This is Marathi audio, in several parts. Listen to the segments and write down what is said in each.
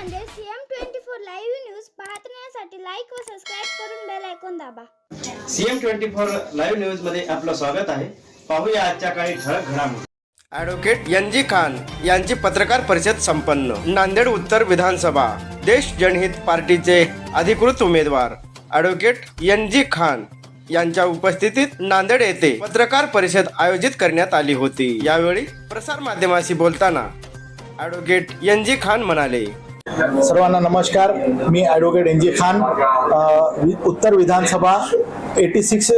CM twenty four live news पाहण्यासाठी लाईक व सबस्क्राईब करून बेल ऐकून दाबा. सीएम ट्वेंटी फोर लाईव्ह न्यूजमध्ये आपलं स्वागत आहे. पाहूया आजच्या काही ठळक घडामोडी. ॲडव्होकेट एन जी खान यांची पत्रकार परिषद संपन्न. नांदेड उत्तर विधानसभा. देश जनहित पार्टीचे अधिकृत उमेदवार. ॲडव्होकेट एन जी खान यांच्या उपस्थितीत नांदेड येथे पत्रकार परिषद आयोजित करण्यात आली होती. यावेळी प्रसार माध्यमाशी बोलताना ॲडव्होकेट एन जी खान म्हणाले सर्वांना नमस्कार. मी ॲडव्होकेट एन जी खान. उत्तर विधानसभा एटी सिक्स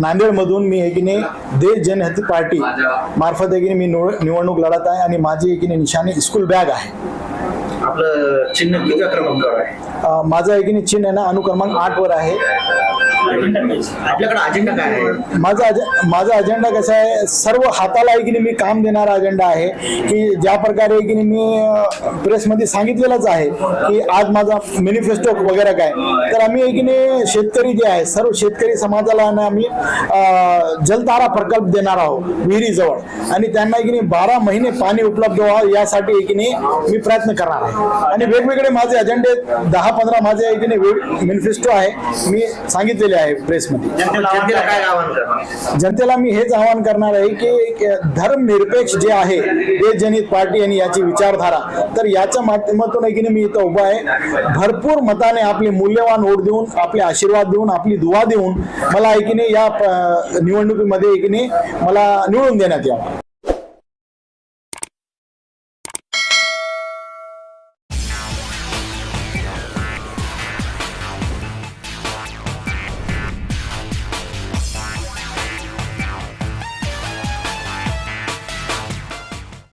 नांदेडमधून मी एकीने देश जनहित पार्टी मार्फत एकीने मी निवड निवडणूक लढत आहे आणि माझी एकीने निशाणी स्कूल बॅग आहे. आपलं चिन्ह किती क्रमांकावर आहे? माझं एकीने चिन्ह आहे ना अनुक्रमांक आठवर आहे. आपल्याकडे अजेंडा काय आहे? माझा अजे माझा अजेंडा कसा आहे सर्व हाताला आहे की नाही मी काम देणारा अजेंडा आहे की ज्या प्रकारे की नाही मी प्रेसमध्ये सांगितलेलंच आहे की आज माझा मॅनिफेस्टो वगैरे काय. तर आम्ही आहे की नाही शेतकरी जे आहे सर्व शेतकरी समाजाला आम्ही जलतारा जलधारा प्रकल्प देणार आहोत विहिरीजवळ. आणि त्यांना की नाही बारा महिने पाणी उपलब्ध व्हावं यासाठी आहे की नाही मी प्रयत्न करणार आहे. आणि वेगवेगळे माझे अजेंडे दहा पंधरा माझे आहे की नाही मॅनिफेस्टो आहे. मी सांगितले सांगितलेले आहे प्रेसमध्ये. जनतेला काय आवाहन करणार? जनतेला मी हेच आवाहन करणार आहे की धर्मनिरपेक्ष जे आहे देशजनित पार्टी आणि याची विचारधारा तर याच्या माध्यमातून आहे की नाही मी इथं उभा आहे. भरपूर मताने आपले मूल्यवान वोट देऊन आपले आशीर्वाद देऊन आपली दुवा देऊन मला आहे की नाही या निवडणुकीमध्ये आहे की नाही मला निवडून देण्यात यावं.